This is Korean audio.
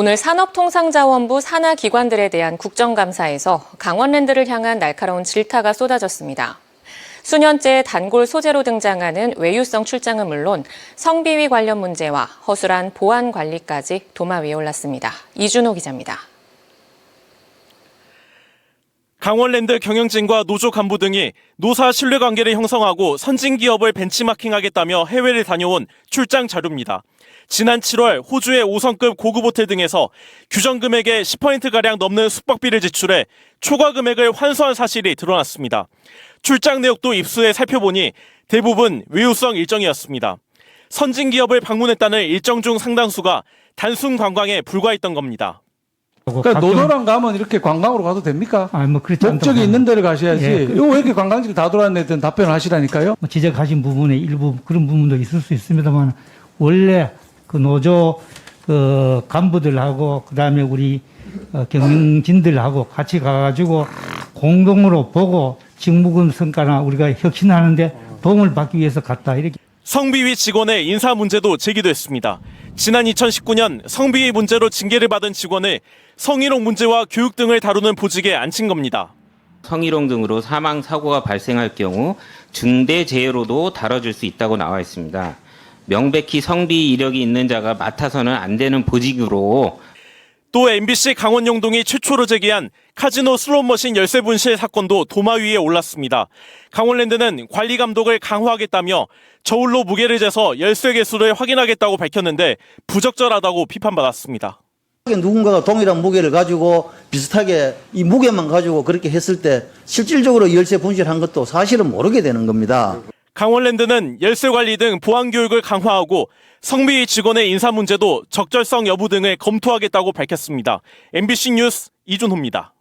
오늘 산업통상자원부 산하 기관들에 대한 국정감사에서 강원랜드를 향한 날카로운 질타가 쏟아졌습니다. 수년째 단골 소재로 등장하는 외유성 출장은 물론 성비위 관련 문제와 허술한 보안 관리까지 도마 위에 올랐습니다. 이준호 기자입니다. 강원랜드 경영진과 노조 간부 등이 노사 신뢰관계를 형성하고 선진 기업을 벤치마킹하겠다며 해외를 다녀온 출장 자료입니다. 지난 7월 호주의 5성급 고급 호텔 등에서 규정 금액의 10%가량 넘는 숙박비를 지출해 초과 금액을 환수한 사실이 드러났습니다. 출장 내역도 입수해 살펴보니 대부분 외유성 일정이었습니다. 선진 기업을 방문했다는 일정 중 상당수가 단순 관광에 불과했던 겁니다. 그러니까 노도랑 가면 이렇게 관광으로 가도 됩니까? 아 뭐 그렇지 않다고 목적이 있는 데를 가셔야지. 예, 그- 이거 왜 이렇게 관광지를 다든 답변을 하시라니까요. 뭐 지적하신 부분에 일부 그런 부분도 있을 수 있습니다만 원래 그 노조 그 간부들하고 그다음에 우리 어, 경영진들하고 같이 가가지고 공동으로 보고 직무군 성과나 우리가 혁신하는데 도움을 받기 위해서 갔다 이렇게. 성비위 직원의 인사 문제도 제기됐습니다. 지난 2019년 성비위 문제로 징계를 받은 직원을 성희롱 문제와 교육 등을 다루는 보직에 앉힌 겁니다. 성희롱 등으로 사망 사고가 발생할 경우 중대 재해로도 다뤄질 수 있다고 나와 있습니다. 명백히 성비 이력이 있는 자가 맡아서는 안 되는 보직으로 또 MBC 강원 영동이 최초로 제기한 카지노 슬롯머신 열쇠 분실 사건도 도마 위에 올랐습니다. 강원랜드는 관리 감독을 강화하겠다며 저울로 무게를 재서 열쇠 개수를 확인하겠다고 밝혔는데 부적절하다고 비판받았습니다. 누군가가 동일한 무게를 가지고 비슷하게 이 무게만 가지고 그렇게 했을 때 실질적으로 열쇠 분실한 것도 사실은 모르게 되는 겁니다. 강원랜드는 열쇠 관리 등 보안 교육을 강화하고 성비 직원의 인사 문제도 적절성 여부 등을 검토하겠다고 밝혔습니다. MBC 뉴스 이준호입니다.